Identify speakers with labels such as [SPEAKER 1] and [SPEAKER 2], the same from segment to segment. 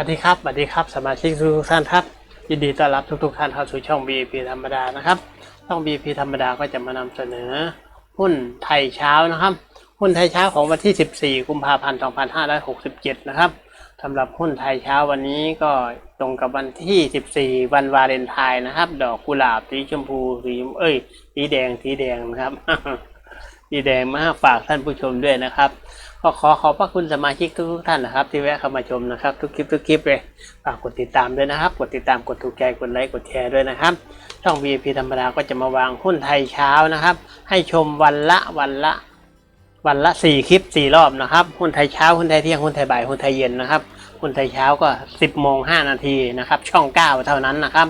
[SPEAKER 1] วัสดีครับสวัสดีครับ สมาชิกทุกท่านครับ ยินดีต้อนรับทุกๆท่านเข้าสู่ช่อง BP ธรรมดานะครับ ช่อง BP ธรรมดาก็จะมานำเสนอ หุ้นไทยเช้านะครับ หุ้นไทยเช้าของวันที่ 14 กุมภาพันธ์ 2567 นะครับสำหรับหุ้นไทยเช้าวันนี้ก็ตรงกับวันที่ 14 วันวาเลนไทน์นะครับ ดอกกุหลาบสีชมพูสีเอ้ย สีแดงสีแดงนะครับ สีแดงมาฝากท่านผู้ชมด้วยนะครับก็ขอขอบพระคุณสมาชิกทุกๆท่านนะครับ ที่แวะเข้ามาชมนะครับ ทุกคลิปทุกคลิปเลยฝากกดติดตามด้วยนะครับ กดติดตามกดถูกใจกดไลค์กดแชร์ด้วยนะครับ ช่อง VIP ธรรมดาก็จะมาวางหุ้นไทยเช้านะครับ ให้ชมวันละวันละ วันละสี่คลิปสี่รอบนะครับหุ้นไทยเช้าหุ้นไทยเที่ยงหุ้นไทยบ่ายหุ้นไทยเย็นนะครับหุ้นไทยเช้าก็ 10โมง5นาทีนะครับ ช่อง 9 เท่านั้นนะครับ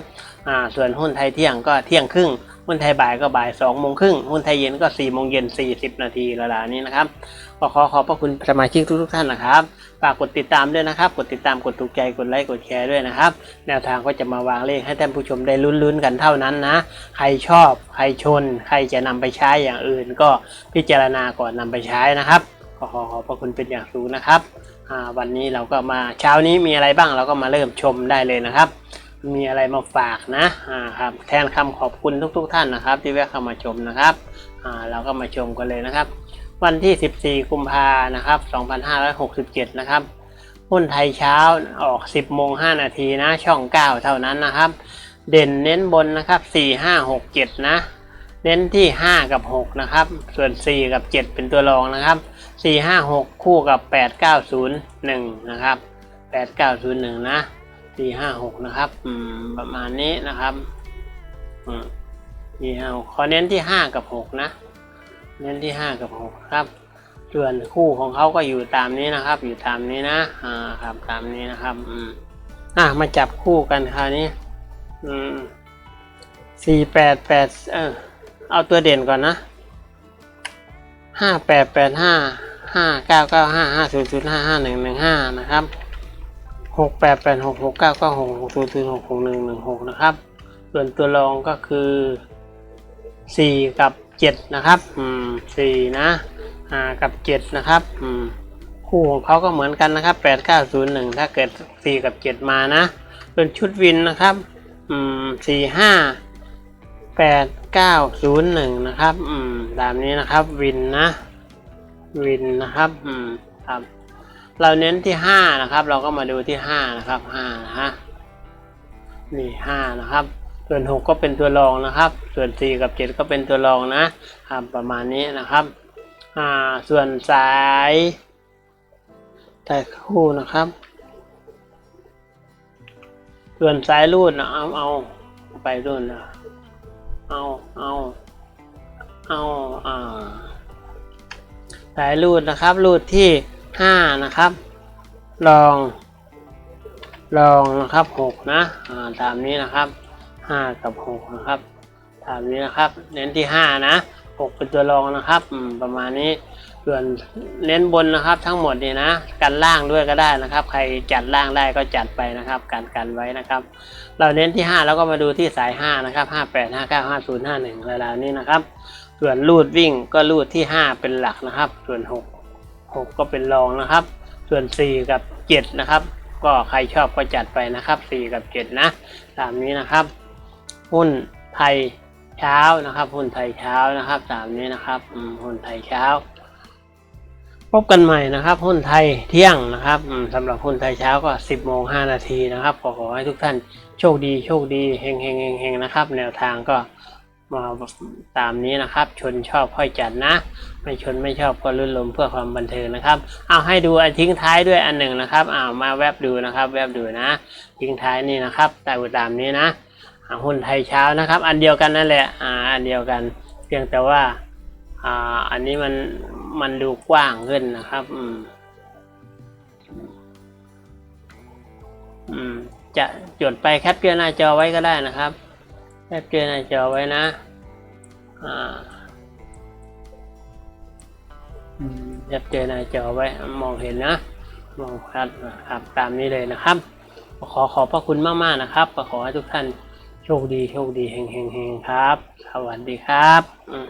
[SPEAKER 1] อ่าส่วนหุ้นไทยเที่ยงก็เที่ยงครึ่ง หุ้นไทยบ่ายก็บ่าย2โมงครึ่ง หุ้นไทยเย็นก็4โมงเย็น40นาทีเวลานี้นะครับก็ขอขอบพระคุณสมาชิกทุกๆท่านนะครับ ฝากกดติดตามด้วยนะครับ กดติดตาม กดถูกใจ กดไลค์ กดแชร์ด้วยนะครับ แนวทางก็จะมาวางเลขให้ท่านผู้ชมได้ลุ้นๆกันเท่านั้นนะ ใครชอบ ใครชน ใครจะนำไปใช้อย่างอื่น ก็พิจารณาก่อนนำไปใช้นะครับก็ขอขอบพระคุณเป็นอย่างสูงนะครับอ่าวันนี้เราก็มาเช้านี้มีอะไรบ้างเราก็มาเริ่มชมได้เลยนะครับ มีอะไรมาฝากนะอ่าครับแทนคำขอบคุณทุกๆท่านนะครับ ที่แวะเข้ามาชมนะครับอ่าเราก็มาชมกันเลยนะครับ วันที่ 14 กุมภานะครับ 2567 นะครับหุ้นไทยเช้าออก 10โมง5นาทีนะช่อง 9 เท่านั้นนะครับ เด่นเน้นบนนะครับ 4 5 6 7 นะ เน้นที่ 5 กับ 6 นะครับ ส่วน 4 กับ 7 เป็นตัวรองนะครับ 4 5 6 คู่กับ 8 9 0 1 นะครับ 8 9 0 1 นะ 4 5 6นะครับอืมประมาณนี้นะครับอืม4 5 6ขอเน้นที่5กับ6นะ เน้นที่ห้ากับหกครับ ส่วนคู่ของเขาก็อยู่ตามนี้นะครับ อยู่ตามนี้นะอ่าครับตามนี้นะครับอืมอะมาจับคู่กันคราวนี้อืมสี่แปดแปดเออเอาตัวเด่นก่อนนะห้าแปดแปดห้าห้าเก้าเก้าห้าห้าศูนย์ศูนย์ห้าห้าหนึ่งหนึ่งห้านะครับ หกแปดแปดหกหกเก้าเก้าหกหกศูนย์ศูนย์หกหกหนึ่งหนึ่งหกนะครับ ส่วนตัวรองก็คือสี่กับเจ็ดนะครับ อืมสี่นะอ่ากับเจ็ดนะครับ อืมคู่ของเขาก็เหมือนกันนะครับแปดเก้าศูนย์หนึ่งถ้าเกิดสี่กับเจ็ดมานะ ส่วนชุดวินนะครับ อืมสี่ห้าแปดเก้าศูนย์หนึ่งนะครับ อืมตามนี้นะครับ วินนะ วินนะครับ อืมครับ เราเน้นที่ห้านะครับ เราก็มาดูที่ห้านะครับห้านะฮะนี่ห้านะครับ ส่วนหกก็เป็นตัวรองนะครับ ส่วนสี่กับเจ็ดก็เป็นตัวรองนะครับประมาณนี้นะครับอ่าส่วนสายแต่คู่นะครับ ส่วนสายรูดนะเอาเอาไปรุ่นนะเอาเอาเอาอ่าสายรูดนะครับรูดที่ ห้านะครับ ลอง ลองนะครับหกนะอ่าตามนี้นะครับห้ากับหกนะครับตามนี้นะครับ เน้นที่ห้านะหกเป็นตัวรองนะครับประมาณนี้ส่วนเน้นบนนะครับ ทั้งหมดนี่นะ กันล่างด้วยก็ได้นะครับ ใครจัดล่างได้ก็จัดไปนะครับกันกันไว้นะครับ เราเน้นที่ห้าแล้วก็มาดูที่สายห้านะครับห้าแปดห้าเก้าห้าศูนย์ห้าหนึ่งเวลานี้นะครับ ส่วนรูดวิ่งก็รูดที่ห้าเป็นหลักนะครับ ส่วนห กหกก็เป็นรองนะครับ ส่วนสี่กับเจ็ดนะครับ ก็ใครชอบก็จัดไปนะครับสี่กับเจ็ดนะ ตามนี้นะครับ หุ้นไทยเช้านะครับ หุ้นไทยเช้านะครับตามนี้นะครับหุ้นไทยเช้า พบกันใหม่นะครับ หุ้นไทยเที่ยงนะครับสำหรับหุ้นไทยเช้าก็ 10โมง5นาทีนะครับขอขอให้ทุกท่านโชคดีโชคดีเฮงเฮงเฮงเฮงนะครับ แนวทางก็ มาตามนี้นะครับ ชนชอบค่อยจัดนะ ไม่ชนไม่ชอบก็ลื่นลมเพื่อความบันเทิงนะครับเอาให้ดูอันทิ้งท้ายด้วยอันหนึ่งนะครับเอามาแวบดูนะครับ แวบดูนะ ทิ้งท้ายนี่นะครับแต่ตามนี้นะหุ้นไทยเช้านะครับ อันเดียวกันนั่นแหละอ่าอันเดียวกัน เพียงแต่ว่าอ่าอันนี้มันมันดูกว้างขึ้นนะครับ อืมอืมจะจดไปแคปเจอร์หน้าจอไว้ก็ได้นะครับ แคปเจอร์หน้าจอไว้นะอ่าอืมแคปเจอร์หน้าจอไว้มองเห็นนะมองชัดนะครับตามนี้เลยนะครับ ขอขอบพระคุณมากๆนะครับขอให้ทุกท่านโชคดีโชคดีเฮงเฮงเฮงครับ สวัสดีครับอืม